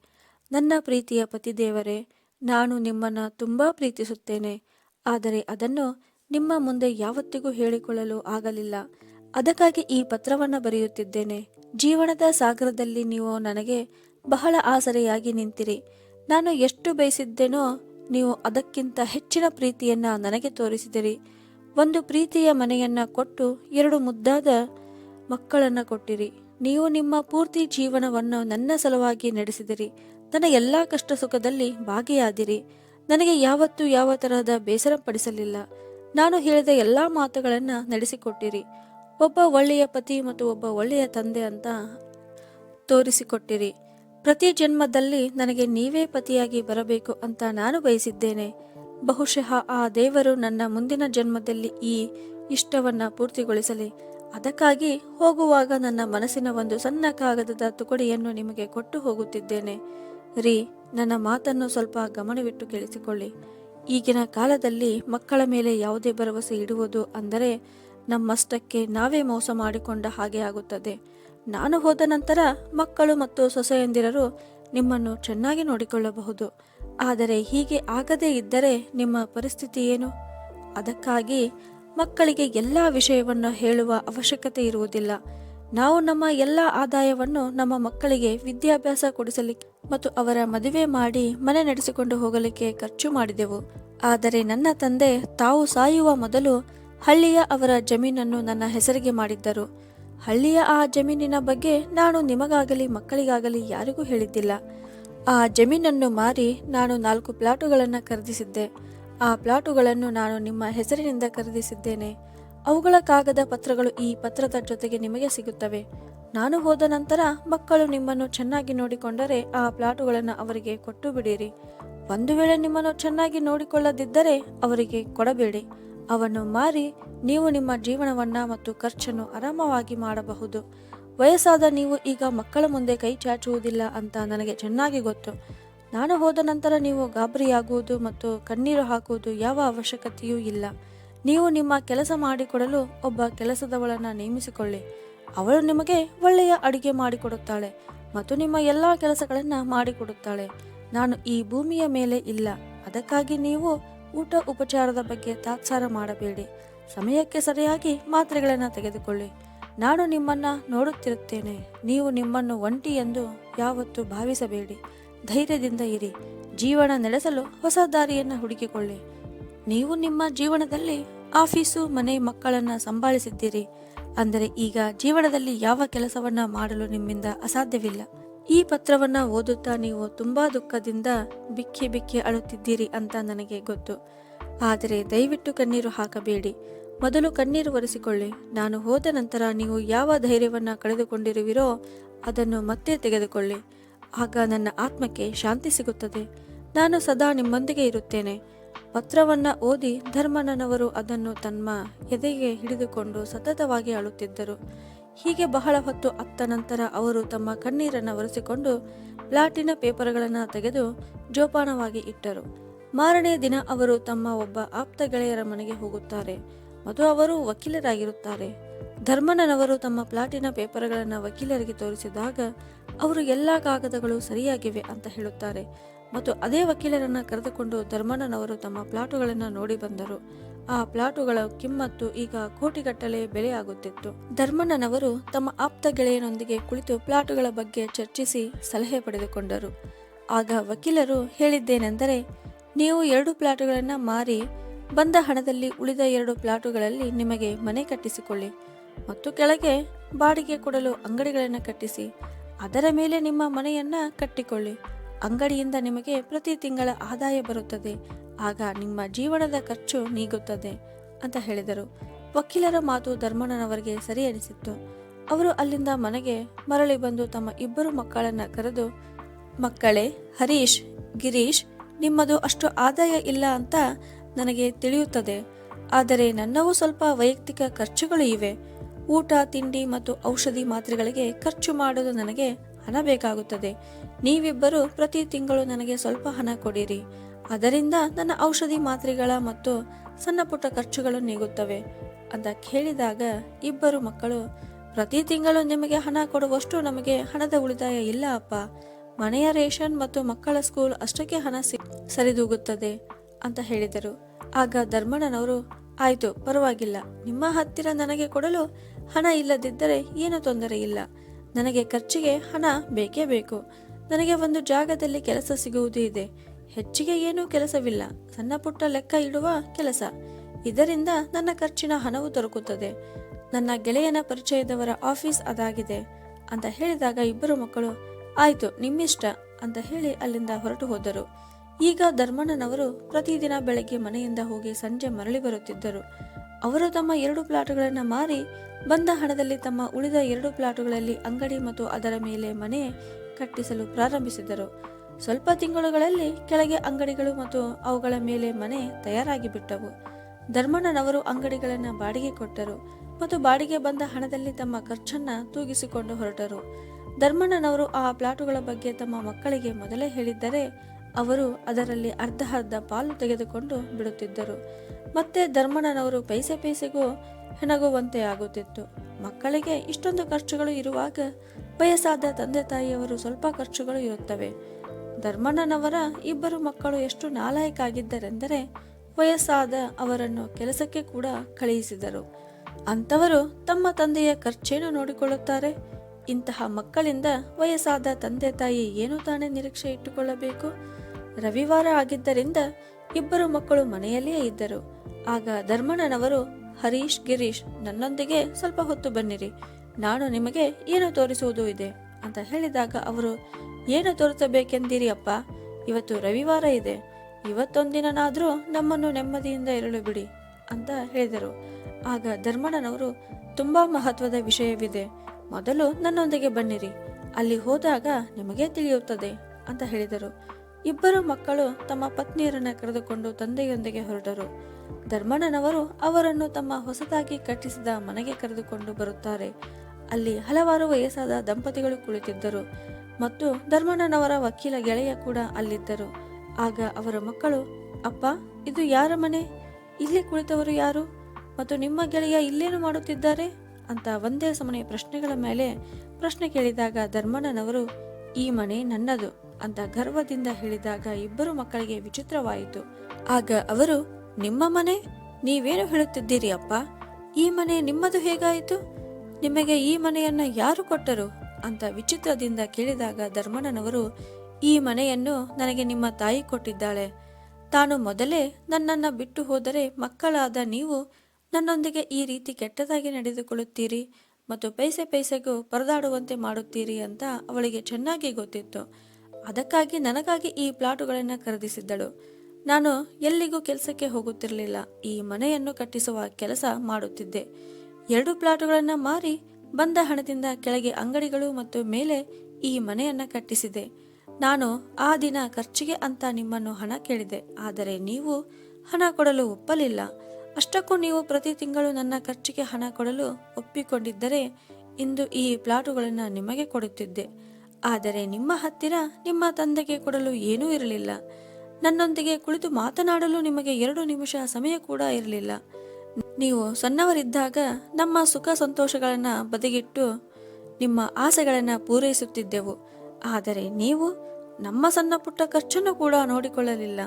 Speaker 1: ನನ್ನ ಪ್ರೀತಿಯ ಪತಿದೇವರೇ, ನಾನು ನಿಮ್ಮನ್ನ ತುಂಬಾ ಪ್ರೀತಿಸುತ್ತೇನೆ. ಆದರೆ ಅದನ್ನು ನಿಮ್ಮ ಮುಂದೆ ಯಾವತ್ತಿಗೂ ಹೇಳಿಕೊಳ್ಳಲು ಆಗಲಿಲ್ಲ. ಅದಕ್ಕಾಗಿ ಈ ಪತ್ರವನ್ನು ಬರೆಯುತ್ತಿದ್ದೇನೆ. ಜೀವನದ ಸಾಗರದಲ್ಲಿ ನೀವು ನನಗೆ ಬಹಳ ಆಸರೆಯಾಗಿ ನಿಂತಿರಿ. ನಾನು ಎಷ್ಟು ಬಯಸಿದ್ದೇನೋ ನೀವು ಅದಕ್ಕಿಂತ ಹೆಚ್ಚಿನ ಪ್ರೀತಿಯನ್ನ ನನಗೆ ತೋರಿಸಿದಿರಿ. ಒಂದು ಪ್ರೀತಿಯ ಮನೆಯನ್ನ ಕೊಟ್ಟು ಎರಡು ಮುದ್ದಾದ ಮಕ್ಕಳನ್ನ ಕೊಟ್ಟಿರಿ. ನೀವು ನಿಮ್ಮ ಪೂರ್ತಿ ಜೀವನವನ್ನು ನನ್ನ ಸಲುವಾಗಿ ನಡೆಸಿದಿರಿ. ನನ್ನ ಎಲ್ಲ ಕಷ್ಟ ಸುಖದಲ್ಲಿ ಭಾಗಿಯಾದಿರಿ. ನನಗೆ ಯಾವತ್ತೂ ಯಾವ ತರಹದ ಬೇಸರ ಪಡಿಸಲಿಲ್ಲ ನಾನು ಹೇಳಿದ ಎಲ್ಲಾ ಮಾತುಗಳನ್ನ ನಡೆಸಿಕೊಟ್ಟಿರಿ. ಒಬ್ಬ ಒಳ್ಳೆಯ ಪತಿ ಮತ್ತು ಒಬ್ಬ ಒಳ್ಳೆಯ ತಂದೆ ಅಂತ ತೋರಿಸಿಕೊಟ್ಟಿರಿ. ಪ್ರತಿ ಜನ್ಮದಲ್ಲಿ ನನಗೆ ನೀವೇ ಪತಿಯಾಗಿ ಬರಬೇಕು ಅಂತ ನಾನು ಬಯಸಿದ್ದೇನೆ. ಬಹುಶಃ ಆ ದೇವರು ನನ್ನ ಮುಂದಿನ ಜನ್ಮದಲ್ಲಿ ಈ ಇಷ್ಟವನ್ನ ಪೂರ್ತಿಗೊಳಿಸಲಿ. ಅದಕ್ಕಾಗಿ ಹೋಗುವಾಗ ನನ್ನ ಮನಸ್ಸಿನ ಒಂದು ಸಣ್ಣ ಕಾಗದದ ತುಕಡಿಯನ್ನು ನಿಮಗೆ ಕೊಟ್ಟು ಹೋಗುತ್ತಿದ್ದೇನೆ. ರೀ, ನನ್ನ ಮಾತನ್ನು ಸ್ವಲ್ಪ ಗಮನವಿಟ್ಟು ಕೇಳಿಸಿಕೊಳ್ಳಿ. ಈಗಿನ ಕಾಲದಲ್ಲಿ ಮಕ್ಕಳ ಮೇಲೆ ಯಾವುದೇ ಭರವಸೆ ಇಡುವುದು ಅಂದರೆ ನಮ್ಮಷ್ಟಕ್ಕೆ ನಾವೇ ಮೋಸ ಮಾಡಿಕೊಂಡ ಹಾಗೆ ಆಗುತ್ತದೆ. ನಾನು ಹೋದ ನಂತರ ಮಕ್ಕಳು ಮತ್ತು ಸೊಸೆಯಂದಿರರು ನಿಮ್ಮನ್ನು ಚೆನ್ನಾಗಿ ನೋಡಿಕೊಳ್ಳಬಹುದು. ಆದರೆ ಹೀಗೆ ಆಗದೇ ಇದ್ದರೆ ನಿಮ್ಮ ಪರಿಸ್ಥಿತಿ ಏನು? ಅದಕ್ಕಾಗಿ ಮಕ್ಕಳಿಗೆ ಎಲ್ಲ ವಿಷಯವನ್ನು ಹೇಳುವ ಅವಶ್ಯಕತೆ ಇರುವುದಿಲ್ಲ. ನಾವು ನಮ್ಮ ಎಲ್ಲ ಆದಾಯವನ್ನು ನಮ್ಮ ಮಕ್ಕಳಿಗೆ ವಿದ್ಯಾಭ್ಯಾಸ ಕೊಡಿಸಲಿಕ್ಕೆ ಮತ್ತು ಅವರ ಮದುವೆ ಮಾಡಿ ಮನೆ ನಡೆಸಿಕೊಂಡು ಹೋಗಲಿಕ್ಕೆ ಖರ್ಚು ಮಾಡಿದೆವು. ಆದರೆ ನನ್ನ ತಂದೆ ತಾವು ಸಾಯುವ ಮೊದಲು ಹಳ್ಳಿಯ ಅವರ ಜಮೀನನ್ನು ನನ್ನ ಹೆಸರಿಗೆ ಮಾಡಿದ್ದರು. ಹಳ್ಳಿಯ ಆ ಜಮೀನಿನ ಬಗ್ಗೆ ನಾನು ನಿಮಗಾಗಲಿ ಮಕ್ಕಳಿಗಾಗಲಿ ಯಾರಿಗೂ ಹೇಳಿದ್ದಿಲ್ಲ. ಆ ಜಮೀನನ್ನು ಮಾರಿ ನಾನು ನಾಲ್ಕು ಪ್ಲಾಟುಗಳನ್ನು ಖರೀದಿಸಿದ್ದೆ. ಆ ಪ್ಲಾಟುಗಳನ್ನು ನಾನು ನಿಮ್ಮ ಹೆಸರಿನಿಂದ ಖರೀದಿಸಿದ್ದೇನೆ. ಅವುಗಳ ಕಾಗದ ಪತ್ರಗಳು ಈ ಪತ್ರದ ಜೊತೆಗೆ ನಿಮಗೆ ಸಿಗುತ್ತವೆ. ನಾನು ಹೋದ ನಂತರ ಮಕ್ಕಳು ನಿಮ್ಮನ್ನು ಚೆನ್ನಾಗಿ ನೋಡಿಕೊಂಡರೆ ಆ ಪ್ಲಾಟುಗಳನ್ನು ಅವರಿಗೆ ಕೊಟ್ಟು ಬಿಡಿರಿ. ಒಂದು ವೇಳೆ ನಿಮ್ಮನ್ನು ಚೆನ್ನಾಗಿ ನೋಡಿಕೊಳ್ಳದಿದ್ದರೆ ಅವರಿಗೆ ಕೊಡಬೇಡಿ. ಅವನ್ನು ಮಾರಿ ನೀವು ನಿಮ್ಮ ಜೀವನವನ್ನ ಮತ್ತು ಖರ್ಚನ್ನು ಆರಾಮವಾಗಿ ಮಾಡಬಹುದು. ವಯಸ್ಸಾದ ನೀವು ಈಗ ಮಕ್ಕಳ ಮುಂದೆ ಕೈ ಚಾಚುವುದಿಲ್ಲ ಅಂತ ನನಗೆ ಚೆನ್ನಾಗಿ ಗೊತ್ತು. ನಾನು ಹೋದ ನಂತರ ನೀವು ಗಾಬರಿಯಾಗುವುದು ಮತ್ತು ಕಣ್ಣೀರು ಹಾಕುವುದು ಯಾವ ಅವಶ್ಯಕತೆಯೂ ಇಲ್ಲ. ನೀವು ನಿಮ್ಮ ಕೆಲಸ ಮಾಡಿಕೊಡಲು ಒಬ್ಬ ಕೆಲಸದವಳನ್ನು ನೇಮಿಸಿಕೊಳ್ಳಿ. ಅವಳು ನಿಮಗೆ ಒಳ್ಳೆಯ ಅಡುಗೆ ಮಾಡಿಕೊಡುತ್ತಾಳೆ ಮತ್ತು ನಿಮ್ಮ ಎಲ್ಲ ಕೆಲಸಗಳನ್ನು ಮಾಡಿಕೊಡುತ್ತಾಳೆ. ನಾನು ಈ ಭೂಮಿಯ ಮೇಲೆ ಇಲ್ಲ. ಅದಕ್ಕಾಗಿ ನೀವು ಊಟ ಉಪಚಾರದ ಬಗ್ಗೆ ತಾತ್ಸಾರ ಮಾಡಬೇಡಿ. ಸಮಯಕ್ಕೆ ಸರಿಯಾಗಿ ಮಾತ್ರೆಗಳನ್ನು ತೆಗೆದುಕೊಳ್ಳಿ. ನಾನು ನಿಮ್ಮನ್ನ ನೋಡುತ್ತಿರುತ್ತೇನೆ. ನೀವು ನಿಮ್ಮನ್ನು ಒಂಟಿ ಎಂದು ಯಾವತ್ತೂ ಭಾವಿಸಬೇಡಿ. ಧೈರ್ಯದಿಂದ ಇರಿ. ಜೀವನ ನಡೆಸಲು ಹೊಸ ದಾರಿಯನ್ನು ಹುಡುಕಿಕೊಳ್ಳಿ. ನೀವು ನಿಮ್ಮ ಜೀವನದಲ್ಲಿ ಆಫೀಸು, ಮನೆ ಮಕ್ಕಳನ್ನ ಸಂಭಾಳಿಸಿದ್ದೀರಿ. ಅಂದರೆ ಈಗ ಜೀವನದಲ್ಲಿ ಯಾವ ಕೆಲಸವನ್ನ ಮಾಡಲು ನಿಮ್ಮಿಂದ ಅಸಾಧ್ಯವಿಲ್ಲ. ಈ ಪತ್ರವನ್ನ ಓದುತ್ತಾ ನೀವು ತುಂಬಾ ದುಃಖದಿಂದ ಬಿಕ್ಕಿ ಬಿಕ್ಕಿ ಅಳುತ್ತಿದ್ದೀರಿ ಅಂತ ನನಗೆ ಗೊತ್ತು. ಆದರೆ ದಯವಿಟ್ಟು ಕಣ್ಣೀರು ಹಾಕಬೇಡಿ. ಮೊದಲು ಕಣ್ಣೀರು ಒರೆಸಿಕೊಳ್ಳಿ. ನಾನು ಹೋದ ನಂತರ ನೀವು ಯಾವ ಧೈರ್ಯವನ್ನ ಕಳೆದುಕೊಂಡಿರುವಿರೋ ಅದನ್ನು ಮತ್ತೆ ತೆಗೆದುಕೊಳ್ಳಿ. ಆಗ ನನ್ನ ಆತ್ಮಕ್ಕೆ ಶಾಂತಿ ಸಿಗುತ್ತದೆ. ನಾನು ಸದಾ ನಿಮ್ಮೊಂದಿಗೆ ಇರುತ್ತೇನೆ. ಪತ್ರವನ್ನ ಓದಿ ಧರ್ಮನನವರು ಅದನ್ನು ತಮ್ಮ ಎದೆಗೆ ಹಿಡಿದುಕೊಂಡು ಸತತವಾಗಿ ಅಳುತ್ತಿದ್ದರು. ಹೀಗೆ ಬಹಳ ಹೊತ್ತು ಅತ್ತ ನಂತರ ಅವರು ತಮ್ಮ ಕಣ್ಣೀರನ್ನು ಒರೆಸಿಕೊಂಡು ಪ್ಲಾಟಿನ ಪೇಪರ್ಗಳನ್ನು ತೆಗೆದು ಜೋಪಾನವಾಗಿ ಇಟ್ಟರು. ಮಾರನೆಯ ದಿನ ಅವರು ತಮ್ಮ ಒಬ್ಬ ಆಪ್ತ ಗೆಳೆಯರ ಮನೆಗೆ ಹೋಗುತ್ತಾರೆ. ಮತ್ತು ಅವರು ವಕೀಲರಾಗಿರುತ್ತಾರೆ. ಧರ್ಮನನವರು ತಮ್ಮ ಪ್ಲಾಟಿನ ಪೇಪರ್ಗಳನ್ನು ವಕೀಲರಿಗೆ ತೋರಿಸಿದಾಗ, ಅವರು ಎಲ್ಲ ಕಾಗದಗಳು ಸರಿಯಾಗಿವೆ ಅಂತ ಹೇಳುತ್ತಾರೆ. ಮತ್ತು ಅದೇ ವಕೀಲರನ್ನ ಕರೆದುಕೊಂಡು ಧರ್ಮನನವರು ತಮ್ಮ ಪ್ಲಾಟುಗಳನ್ನು ನೋಡಿ ಬಂದರು. ಆ ಪ್ಲಾಟುಗಳ ಕಿಮ್ಮತ್ತು ಈಗ ಕೋಟಿಗಟ್ಟಲೆ ಬೆಲೆಯಾಗುತ್ತಿತ್ತು. ಧರ್ಮಣ್ಣನವರು ತಮ್ಮ ಆಪ್ತ ಗೆಳೆಯನೊಂದಿಗೆ ಕುಳಿತು ಪ್ಲಾಟುಗಳ ಬಗ್ಗೆ ಚರ್ಚಿಸಿ ಸಲಹೆ ಪಡೆದುಕೊಂಡರು. ಆಗ ವಕೀಲರು ಹೇಳಿದ್ದೇನೆಂದರೆ, ನೀವು ಎರಡು ಪ್ಲಾಟುಗಳನ್ನು ಮಾರಿ, ಬಂದ ಹಣದಲ್ಲಿ ಉಳಿದ ಎರಡು ಪ್ಲಾಟುಗಳಲ್ಲಿ ನಿಮಗೆ ಮನೆ ಕಟ್ಟಿಸಿಕೊಳ್ಳಿ ಮತ್ತು ಕೆಳಗೆ ಬಾಡಿಗೆ ಕೊಡಲು ಅಂಗಡಿಗಳನ್ನು ಕಟ್ಟಿಸಿ, ಅದರ ಮೇಲೆ ನಿಮ್ಮ ಮನೆಯನ್ನ ಕಟ್ಟಿಕೊಳ್ಳಿ. ಅಂಗಡಿಯಿಂದ ನಿಮಗೆ ಪ್ರತಿ ತಿಂಗಳ ಆದಾಯ ಬರುತ್ತದೆ. ಆಗ ನಿಮ್ಮ ಜೀವನದ ಖರ್ಚು ನೀಗುತ್ತದೆ ಅಂತ ಹೇಳಿದರು. ವಕೀಲರ ಮಾತು ಧರ್ಮಣ್ಣನವರಿಗೆ ಸರಿ ಅನಿಸಿತ್ತು. ಅವರು ಅಲ್ಲಿಂದ ಮನೆಗೆ ಮರಳಿ ಬಂದು ತಮ್ಮ ಇಬ್ಬರು ಮಕ್ಕಳನ್ನ ಕರೆದು, ಮಕ್ಕಳೇ, ಹರೀಶ್, ಗಿರೀಶ್, ನಿಮ್ಮದು ಅಷ್ಟು ಆದಾಯ ಇಲ್ಲ ಅಂತ ನನಗೆ ತಿಳಿಯುತ್ತದೆ. ಆದರೆ ನನ್ನವು ಸ್ವಲ್ಪ ವೈಯಕ್ತಿಕ ಖರ್ಚುಗಳು ಇವೆ. ಊಟ, ತಿಂಡಿ ಮತ್ತು ಔಷಧಿ ಮಾತ್ರೆಗಳಿಗೆ ಖರ್ಚು ಮಾಡಲು ನನಗೆ ಹಣ ಬೇಕಾಗುತ್ತದೆ. ನೀವಿಬ್ಬರು ಪ್ರತಿ ತಿಂಗಳು ನನಗೆ ಸ್ವಲ್ಪ ಹಣ ಕೊಡಿರಿ. ಅದರಿಂದ ನನ್ನ ಔಷಧಿ ಮಾತ್ರೆಗಳ ಮತ್ತು ಸಣ್ಣ ಪುಟ್ಟ ಖರ್ಚುಗಳು ನೀಗುತ್ತವೆ ಅಂತ ಕೇಳಿದಾಗ ಇಬ್ಬರು ಮಕ್ಕಳು, ಪ್ರತಿ ತಿಂಗಳು ನಿಮಗೆ ಹಣ ಕೊಡುವಷ್ಟು ನಮಗೆ ಹಣದ ಉಳಿತಾಯ ಇಲ್ಲ ಅಪ್ಪ. ಮನೆಯ ರೇಷನ್ ಮತ್ತು ಮಕ್ಕಳ ಸ್ಕೂಲ್ ಅಷ್ಟಕ್ಕೆ ಹಣ ಸಿ, ಸರಿದೂಗುತ್ತದೆ ಅಂತ ಹೇಳಿದರು. ಆಗ ಧರ್ಮಣ್ಣನವರು, ಆಯಿತು, ಪರವಾಗಿಲ್ಲ. ನಿಮ್ಮ ಹತ್ತಿರ ನನಗೆ ಕೊಡಲು ಹಣ ಇಲ್ಲದಿದ್ದರೆ ಏನು ತೊಂದರೆ ಇಲ್ಲ. ನನಗೆ ಖರ್ಚಿಗೆ ಹಣ ಬೇಕೇ ಬೇಕು. ನನಗೆ ಒಂದು ಜಾಗದಲ್ಲಿ ಕೆಲಸ ಸಿಗುವುದು ಇದೆ. ಹೆಚ್ಚಿಗೆ ಏನೂ ಕೆಲಸವಿಲ್ಲ. ಸಣ್ಣ ಪುಟ್ಟ ಲೆಕ್ಕ ಇಡುವ ಕೆಲಸ. ಇದರಿಂದ ನನ್ನ ಖರ್ಚಿನ ಹಣವು ದೊರಕುತ್ತದೆ. ನನ್ನ ಗೆಳೆಯನ ಪರಿಚಯದವರ ಆಫೀಸ್ ಅದಾಗಿದೆ ಅಂತ ಹೇಳಿದಾಗ ಇಬ್ಬರು ಮಕ್ಕಳು, ಆಯಿತು, ನಿಮ್ಮಿಷ್ಟ ಅಂತ ಹೇಳಿ ಅಲ್ಲಿಂದ ಹೊರಟು ಹೋದರು. ಈಗ ಧರ್ಮಣ್ಣನವರು ಪ್ರತಿದಿನ ಬೆಳಗ್ಗೆ ಮನೆಯಿಂದ ಹೋಗಿ ಸಂಜೆ ಮರಳಿ ಬರುತ್ತಿದ್ದರು. ಅವರು ತಮ್ಮ ಎರಡು ಪ್ಲಾಟುಗಳನ್ನು ಮಾರಿ, ಬಂದ ಹಣದಲ್ಲಿ ತಮ್ಮ ಉಳಿದ ಎರಡು ಪ್ಲಾಟುಗಳಲ್ಲಿ ಅಂಗಡಿ ಮತ್ತು ಅದರ ಮೇಲೆ ಮನೆ ಕಟ್ಟಿಸಲು ಪ್ರಾರಂಭಿಸಿದರು. ಸ್ವಲ್ಪ ತಿಂಗಳುಗಳಲ್ಲಿ ಕೆಳಗೆ ಅಂಗಡಿಗಳು ಮತ್ತು ಅವುಗಳ ಮೇಲೆ ಮನೆ ತಯಾರಾಗಿ ಬಿಟ್ಟವು ಧರ್ಮಣ್ಣನವರು ಅಂಗಡಿಗಳನ್ನು ಬಾಡಿಗೆ ಕೊಟ್ಟರು ಮತ್ತು ಬಾಡಿಗೆ ಬಂದ ಹಣದಲ್ಲಿ ತಮ್ಮ ಖರ್ಚನ್ನ ತೂಗಿಸಿಕೊಂಡು ಹೊರಟರು. ಧರ್ಮಣ್ಣನವರು ಆ ಪ್ಲಾಟುಗಳ ಬಗ್ಗೆ ತಮ್ಮ ಮಕ್ಕಳಿಗೆ ಮೊದಲೇ ಹೇಳಿದ್ದರೆ ಅವರು ಅದರಲ್ಲಿ ಅರ್ಧ ಅರ್ಧ ಪಾಲು ತೆಗೆದುಕೊಂಡು ಬಿಡುತ್ತಿದ್ದರು. ಮತ್ತೆ ಧರ್ಮಣ್ಣನವರು ಪೈಸೆ ಪೈಸೆಗೂ ಹೆಣಗುವಂತೆ ಆಗುತ್ತಿತ್ತು. ಮಕ್ಕಳಿಗೆ ಇಷ್ಟೊಂದು ಖರ್ಚುಗಳು ಇರುವಾಗ ವಯಸ್ಸಾದ ತಂದೆ ತಾಯಿಯವರು ಸ್ವಲ್ಪ ಖರ್ಚುಗಳು ಇರುತ್ತವೆ. ಧರ್ಮಣ್ಣನವರ ಇಬ್ಬರು ಮಕ್ಕಳು ಎಷ್ಟು ನಾಲಾಯಕಾಗಿದ್ದರೆಂದರೆ ವಯಸ್ಸಾದ ಅವರನ್ನು ಕೆಲಸಕ್ಕೆ ಕೂಡ ಕಳುಹಿಸಿದರು. ಅಂಥವರು ತಮ್ಮ ತಂದೆಯ ಖರ್ಚೇನು ನೋಡಿಕೊಳ್ಳುತ್ತಾರೆ? ಇಂತಹ ಮಕ್ಕಳಿಂದ ವಯಸ್ಸಾದ ತಂದೆ ತಾಯಿ ಏನು ತಾನೇ ನಿರೀಕ್ಷೆ ಇಟ್ಟುಕೊಳ್ಳಬೇಕು? ರವಿವಾರ ಆಗಿದ್ದರಿಂದ ಇಬ್ಬರು ಮಕ್ಕಳು ಮನೆಯಲ್ಲಿಯೇ ಇದ್ದರು. ಆಗ ಧರ್ಮಣ್ಣನವರು, ಹರೀಶ್ ಗಿರೀಶ್, ನನ್ನೊಂದಿಗೆ ಸ್ವಲ್ಪ ಹೊತ್ತು ಬನ್ನಿರಿ. ನಾನು ನಿಮಗೆ ಏನು ತೋರಿಸುವುದು ಇದೆ? ಅಂತ ಹೇಳಿದಾಗ ಅವರು ಏನು ತೋರಿಸಬೇಕೆಂದಿರಿ ಅಪ್ಪ ಇವತ್ತು ರವಿವಾರ ಇದೆ. ಇವತ್ತೊಂದಿನಾದ್ರೂ ನಮ್ಮನ್ನು ನೆಮ್ಮದಿಯಿಂದ ಇರಲು ಬಿಡಿ ಅಂತ ಹೇಳಿದರು. ಆಗ ಧರ್ಮಣ್ಣನವರು, ತುಂಬಾ ಮಹತ್ವದ ವಿಷಯವಿದೆ. ಮೊದಲು ನನ್ನೊಂದಿಗೆ ಬನ್ನಿರಿ. ಅಲ್ಲಿ ಹೋದಾಗ ನಿಮಗೆ ತಿಳಿಯುತ್ತದೆ ಅಂತ ಹೇಳಿದರು. ಇಬ್ಬರು ಮಕ್ಕಳು ತಮ್ಮ ಪತ್ನಿಯರನ್ನು ಕರೆದುಕೊಂಡು ತಂದೆಯೊಂದಿಗೆ ಹೊರಟರು. ಧರ್ಮಣ್ಣನವರು ಅವರನ್ನು ತಮ್ಮ ಹೊಸದಾಗಿ ಕಟ್ಟಿಸಿದ ಮನೆಗೆ ಕರೆದುಕೊಂಡು ಬರುತ್ತಾರೆ. ಅಲ್ಲಿ ಹಲವಾರು ವಯಸ್ಸಾದ ದಂಪತಿಗಳು ಕುಳಿತಿದ್ದರು. ಮತ್ತು ಧರ್ಮಣ್ಣನವರ ವಕೀಲ ಗೆಳೆಯ ಕೂಡ ಅಲ್ಲಿದ್ದರು. ಆಗ ಅವರ ಮಕ್ಕಳು, ಅಪ್ಪ, ಇದು ಯಾರ ಮನೆ? ಇಲ್ಲಿ ಕುಳಿತವರು ಯಾರು? ಮತ್ತು ನಿಮ್ಮ ಗೆಳೆಯ ಇಲ್ಲೇನು ಮಾಡುತ್ತಿದ್ದಾರೆ? ಅಂತ ಒಂದೇ ಸಮನೆ ಪ್ರಶ್ನೆಗಳ ಮೇಲೆ ಪ್ರಶ್ನೆ ಕೇಳಿದಾಗ ಧರ್ಮಣ್ಣನವರು, ಈ ಮನೆ ನನ್ನದು ಅಂತ ಗರ್ವದಿಂದ ಹೇಳಿದಾಗ ಇಬ್ಬರು ಮಕ್ಕಳಿಗೆ ವಿಚಿತ್ರವಾಯಿತು. ಆಗ ಅವರು, ನಿಮ್ಮ ಮನೆ? ನೀವೇನು ಹೇಳುತ್ತಿದ್ದೀರಿ ಅಪ್ಪ? ಈ ಮನೆ ನಿಮ್ಮದು ಹೇಗಾಯಿತು? ನಿಮಗೆ ಈ ಮನೆಯನ್ನ ಯಾರು ಕೊಟ್ಟರು? ಅಂತ ವಿಚಿತ್ರದಿಂದ ಕೇಳಿದಾಗ ಧರ್ಮಣ್ಣನವರು, ಈ ಮನೆಯನ್ನು ನನಗೆ ನಿಮ್ಮ ತಾಯಿ ಕೊಟ್ಟಿದ್ದಾಳೆ. ತಾನು ಮೊದಲೇ ನನ್ನನ್ನ ಬಿಟ್ಟು ಹೋದರೆ ಮಕ್ಕಳಾದ ನೀವು ನನ್ನೊಂದಿಗೆ ಈ ರೀತಿ ಕೆಟ್ಟದಾಗಿ ನಡೆದುಕೊಳ್ಳುತ್ತೀರಿ ಮತ್ತು ಪೈಸೆ ಪೈಸೆಗೂ ಪರದಾಡುವಂತೆ ಮಾಡುತ್ತೀರಿ ಅಂತ ಅವಳಿಗೆ ಚೆನ್ನಾಗಿ ಗೊತ್ತಿತ್ತು. ಅದಕ್ಕಾಗಿ ನನಗಾಗಿ ಈ ಪ್ಲಾಟುಗಳನ್ನು ಖರೀದಿಸಿದ್ದಳು. ನಾನು ಎಲ್ಲಿಗೂ ಕೆಲಸಕ್ಕೆ ಹೋಗುತ್ತಿರಲಿಲ್ಲ. ಈ ಮನೆಯನ್ನು ಕಟ್ಟಿಸುವ ಕೆಲಸ ಮಾಡುತ್ತಿದ್ದೆ. ಎರಡು ಪ್ಲಾಟುಗಳನ್ನು ಮಾರಿ ಬಂದ ಹಣದಿಂದ ಕೆಳಗೆ ಅಂಗಡಿಗಳು ಮತ್ತು ಮೇಲೆ ಈ ಮನೆಯನ್ನ ಕಟ್ಟಿಸಿದೆ. ನಾನು ಆ ದಿನ ಖರ್ಚಿಗೆ ಅಂತ ನಿಮ್ಮನ್ನು ಹಣ ಕೇಳಿದೆ. ಆದರೆ ನೀವು ಹಣ ಕೊಡಲು ಒಪ್ಪಲಿಲ್ಲ. ಅಷ್ಟಕ್ಕೂ ನೀವು ಪ್ರತಿ ತಿಂಗಳು ನನ್ನ ಖರ್ಚಿಗೆ ಹಣ ಕೊಡಲು ಒಪ್ಪಿಕೊಂಡಿದ್ದರೆ ಇಂದು ಈ ಪ್ಲಾಟುಗಳನ್ನು ನಿಮಗೆ ಕೊಡುತ್ತಿದ್ದೆ. ಆದರೆ ನಿಮ್ಮ ಹತ್ತಿರ ನಿಮ್ಮ ತಂದೆಗೆ ಕೊಡಲು ಏನೂ ಇರಲಿಲ್ಲ. ನನ್ನೊಂದಿಗೆ ಕುಳಿತು ಮಾತನಾಡಲು ನಿಮಗೆ ಎರಡು ನಿಮಿಷ ಸಮಯ ಕೂಡ ಇರಲಿಲ್ಲ. ನೀವು ಸಣ್ಣವರಿದ್ದಾಗ ನಮ್ಮ ಸುಖ ಸಂತೋಷಗಳನ್ನು ಬದಿಗಿಟ್ಟು ನಿಮ್ಮ ಆಸೆಗಳನ್ನು ಪೂರೈಸುತ್ತಿದ್ದೆವು. ಆದರೆ ನೀವು ನಮ್ಮ ಸಣ್ಣ ಪುಟ್ಟ ಖರ್ಚನ್ನು ಕೂಡ ನೋಡಿಕೊಳ್ಳಲಿಲ್ಲ.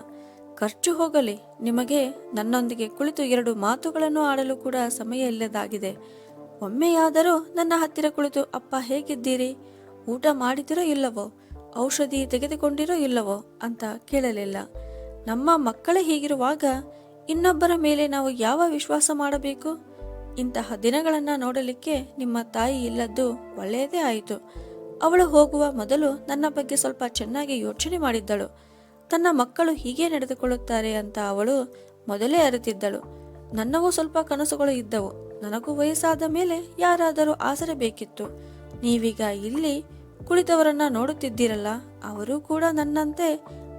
Speaker 1: ಖರ್ಚು ಹೋಗಲಿ, ನಿಮಗೆ ನನ್ನೊಂದಿಗೆ ಕುಳಿತು ಎರಡು ಮಾತುಗಳನ್ನು ಆಡಲು ಕೂಡ ಸಮಯ ಇಲ್ಲದಾಗಿದೆ. ಒಮ್ಮೆಯಾದರೂ ನನ್ನ ಹತ್ತಿರ ಕುಳಿತು, ಅಪ್ಪ, ಹೇಗಿದ್ದೀರಿ? ಊಟ ಮಾಡಿದಿರೋ ಇಲ್ಲವೋ? ಔಷಧಿ ತೆಗೆದುಕೊಂಡಿರೋ ಇಲ್ಲವೋ? ಅಂತ ಕೇಳಲಿಲ್ಲ. ನಮ್ಮ ಮಕ್ಕಳೇ ಹೀಗಿರುವಾಗ ಇನ್ನೊಬ್ಬರ ಮೇಲೆ ನಾವು ಯಾವ ವಿಶ್ವಾಸ ಮಾಡಬೇಕು? ಇಂತಹ ದಿನಗಳನ್ನು ನೋಡಲಿಕ್ಕೆ ನಿಮ್ಮ ತಾಯಿ ಇಲ್ಲದ್ದು ಒಳ್ಳೆಯದೇ ಆಯಿತು. ಅವಳು ಹೋಗುವ ಮೊದಲು ನನ್ನ ಬಗ್ಗೆ ಸ್ವಲ್ಪ ಚೆನ್ನಾಗಿ ಯೋಚನೆ ಮಾಡಿದ್ದಳು. ತನ್ನ ಮಕ್ಕಳು ಹೀಗೆ ನಡೆದುಕೊಳ್ಳುತ್ತಾರೆ ಅಂತ ಅವಳು ಮೊದಲೇ ಅರಿತಿದ್ದಳು. ನನ್ನವೂ ಸ್ವಲ್ಪ ಕನಸುಗಳು ಇದ್ದವು. ನನಗೂ ವಯಸ್ಸಾದ ಮೇಲೆ ಯಾರಾದರೂ ಆಸರೆ ಬೇಕಿತ್ತು ನೀವೀಗ ಇಲ್ಲಿ ಕುಳಿತವರನ್ನ ನೋಡುತ್ತಿದ್ದೀರಲ್ಲ, ಅವರು ಕೂಡ ನನ್ನಂತೆ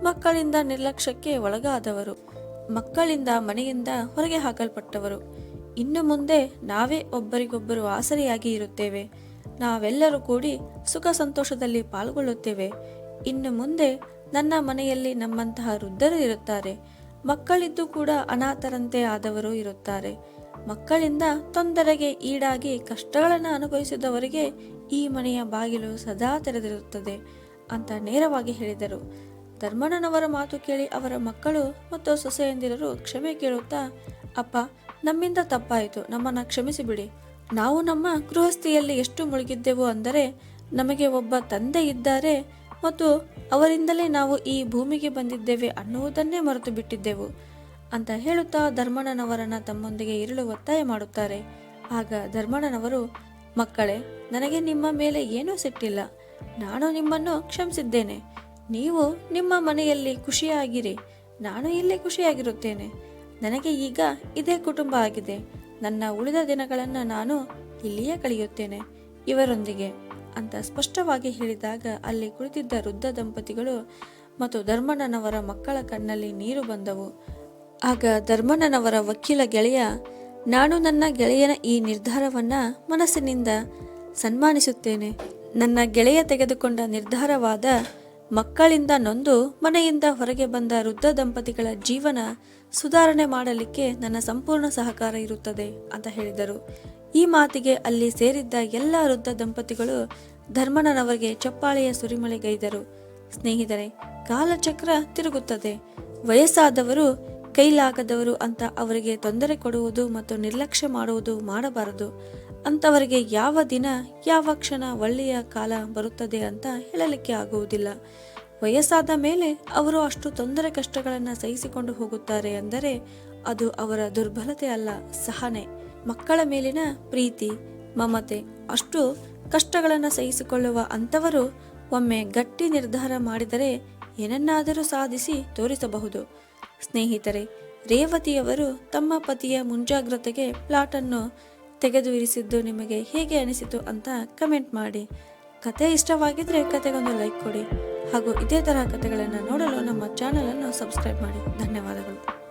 Speaker 1: ಮಕ್ಕಳಿಂದ ನಿರ್ಲಕ್ಷ್ಯಕ್ಕೆ ಒಳಗಾದವರು. ಮಕ್ಕಳಿಂದ ಮನೆಯಿಂದ ಹೊರಗೆ ಹಾಕಲ್ಪಟ್ಟವರು. ಇನ್ನು ಮುಂದೆ ನಾವೇ ಒಬ್ಬರಿಗೊಬ್ಬರು ಆಸರೆಯಾಗಿ ಇರುತ್ತೇವೆ. ನಾವೆಲ್ಲರೂ ಕೂಡಿ ಸುಖ ಸಂತೋಷದಲ್ಲಿ ಪಾಲ್ಗೊಳ್ಳುತ್ತೇವೆ. ಇನ್ನು ಮುಂದೆ ನನ್ನ ಮನೆಯಲ್ಲಿ ನಮ್ಮಂತಹ ವೃದ್ಧರು ಇರುತ್ತಾರೆ. ಮಕ್ಕಳಿದ್ದು ಕೂಡ ಅನಾಥರಂತೆ ಆದವರು ಇರುತ್ತಾರೆ. ಮಕ್ಕಳಿಂದ ತೊಂದರೆಗೆ ಈಡಾಗಿ ಕಷ್ಟಗಳನ್ನು ಅನುಭವಿಸಿದವರಿಗೆ ಈ ಮನೆಯ ಬಾಗಿಲು ಸದಾ ತೆರೆದಿರುತ್ತದೆ ಅಂತ ನೇರವಾಗಿ ಹೇಳಿದರು. ಧರ್ಮಣ್ಣನವರ ಮಾತು ಕೇಳಿ ಅವರ ಮಕ್ಕಳು ಮತ್ತು ಸೊಸೆಯಂದಿರರು ಕ್ಷಮೆ ಕೇಳುತ್ತಾ, ಅಪ್ಪ, ನಮ್ಮಿಂದ ತಪ್ಪಾಯಿತು, ನಮ್ಮನ್ನ ಕ್ಷಮಿಸಿಬಿಡಿ. ನಾವು ನಮ್ಮ ಗೃಹಸ್ಥಿಯಲ್ಲಿ ಎಷ್ಟು ಮುಳುಗಿದ್ದೆವು ಅಂದರೆ, ನಮಗೆ ಒಬ್ಬ ತಂದೆ ಇದ್ದಾರೆ ಮತ್ತು ಅವರಿಂದಲೇ ನಾವು ಈ ಭೂಮಿಗೆ ಬಂದಿದ್ದೇವೆ ಅನ್ನುವುದನ್ನೇ ಮರೆತು ಬಿಟ್ಟಿದ್ದೆವು ಅಂತ ಹೇಳುತ್ತಾ ಧರ್ಮಣ್ಣನವರನ್ನ ತಮ್ಮೊಂದಿಗೆ ಇರಲು ಒತ್ತಾಯ ಮಾಡುತ್ತಾರೆ. ಆಗ ಧರ್ಮಣ್ಣನವರು, ಮಕ್ಕಳೇ, ನನಗೆ ನಿಮ್ಮ ಮೇಲೆ ಏನೂ ಸಿಟ್ಟಿಲ್ಲ. ನಾನು ನಿಮ್ಮನ್ನು ಕ್ಷಮಿಸಿದ್ದೇನೆ. ನೀವು ನಿಮ್ಮ ಮನೆಯಲ್ಲಿ ಖುಷಿಯಾಗಿರಿ. ನಾನು ಇಲ್ಲಿ ಖುಷಿಯಾಗಿರುತ್ತೇನೆ. ನನಗೆ ಈಗ ಇದೇ ಕುಟುಂಬ ಆಗಿದೆ. ನನ್ನ ಉಳಿದ ದಿನಗಳನ್ನು ನಾನು ಇಲ್ಲಿಯೇ ಕಳೆಯುತ್ತೇನೆ. ಇವರೊಂದಿಗೆ ಅಂತ ಸ್ಪಷ್ಟವಾಗಿ ಹೇಳಿದಾಗ ಅಲ್ಲಿ ಕುಳಿತಿದ್ದ ವೃದ್ಧ ದಂಪತಿಗಳು ಮತ್ತು ಧರ್ಮಣ್ಣನವರ ಮಕ್ಕಳ ಕಣ್ಣಲ್ಲಿ ನೀರು ಬಂದವು. ಆಗ ಧರ್ಮಣ್ಣನವರ ವಕೀಲ ಗೆಳೆಯ, ನಾನು ನನ್ನ ಗೆಳೆಯನ ಈ ನಿರ್ಧಾರವನ್ನ ಮನಸ್ಸಿನಿಂದ ಸನ್ಮಾನಿಸುತ್ತೇನೆ. ನನ್ನ ಗೆಳೆಯ ತೆಗೆದುಕೊಂಡ ನಿರ್ಧಾರವಾದ ಮಕ್ಕಳಿಂದ ನೊಂದು ಮನೆಯಿಂದ ಹೊರಗೆ ಬಂದ ವೃದ್ಧ ದಂಪತಿಗಳ ಜೀವನ ಸುಧಾರಣೆ ಮಾಡಲಿಕ್ಕೆ ನನ್ನ ಸಂಪೂರ್ಣ ಸಹಕಾರ ಇರುತ್ತದೆ ಅಂತ ಹೇಳಿದರು. ಈ ಮಾತಿಗೆ ಅಲ್ಲಿ ಸೇರಿದ್ದ ಎಲ್ಲ ವೃದ್ಧ ದಂಪತಿಗಳು ಧರ್ಮಣ್ಣನವರಿಗೆ ಚಪ್ಪಾಳೆಯ ಸುರಿಮಳೆಗೈದರು ಸ್ನೇಹಿತರೆ, ಕಾಲಚಕ್ರ ತಿರುಗುತ್ತದೆ. ವಯಸ್ಸಾದವರು, ಕೈಲಾಗದವರು ಅಂತ ಅವರಿಗೆ ತೊಂದರೆ ಕೊಡುವುದು ಮತ್ತು ನಿರ್ಲಕ್ಷ್ಯ ಮಾಡುವುದು ಮಾಡಬಾರದು. ಅಂಥವರಿಗೆ ಯಾವ ದಿನ, ಯಾವ ಕ್ಷಣ ಒಳ್ಳೆಯ ಕಾಲ ಬರುತ್ತದೆ ಅಂತ ಹೇಳಲಿಕ್ಕೆ ಆಗುವುದಿಲ್ಲ. ವಯಸ್ಸಾದ ಮೇಲೆ ಅವರು ಅಷ್ಟು ತೊಂದರೆ ಕಷ್ಟಗಳನ್ನು ಸಹಿಸಿಕೊಂಡು ಹೋಗುತ್ತಾರೆ ಅಂದರೆ ಅದು ಅವರ ದುರ್ಬಲತೆ ಅಲ್ಲ, ಸಹನೆ. ಮಕ್ಕಳ ಮೇಲಿನ ಪ್ರೀತಿ, ಮಮತೆ, ಅಷ್ಟು ಕಷ್ಟಗಳನ್ನು ಸಹಿಸಿಕೊಳ್ಳುವ ಅಂಥವರು ಒಮ್ಮೆ ಗಟ್ಟಿ ನಿರ್ಧಾರ ಮಾಡಿದರೆ ಏನನ್ನಾದರೂ ಸಾಧಿಸಿ ತೋರಿಸಬಹುದು. ಸ್ನೇಹಿತರೆ, ರೇವತಿಯವರು ತಮ್ಮ ಪತಿಯ ಮುಂಜಾಗ್ರತೆಗೆ ಪ್ಲಾಟನ್ನು ತೆಗೆದು ಇರಿಸಿದ್ದು ನಿಮಗೆ ಹೇಗೆ ಅನಿಸಿತು ಅಂತ ಕಮೆಂಟ್ ಮಾಡಿ. ಕತೆ ಇಷ್ಟವಾಗಿದ್ರೆ ಕತೆಗೊಂದು ಲೈಕ್ ಕೊಡಿ ಹಾಗೂ ಇದೇ ತರಹ ಕತೆಗಳನ್ನು ನೋಡಲು ನಮ್ಮ ಚಾನಲನ್ನು ಸಬ್ಸ್ಕ್ರೈಬ್ ಮಾಡಿ. ಧನ್ಯವಾದಗಳು.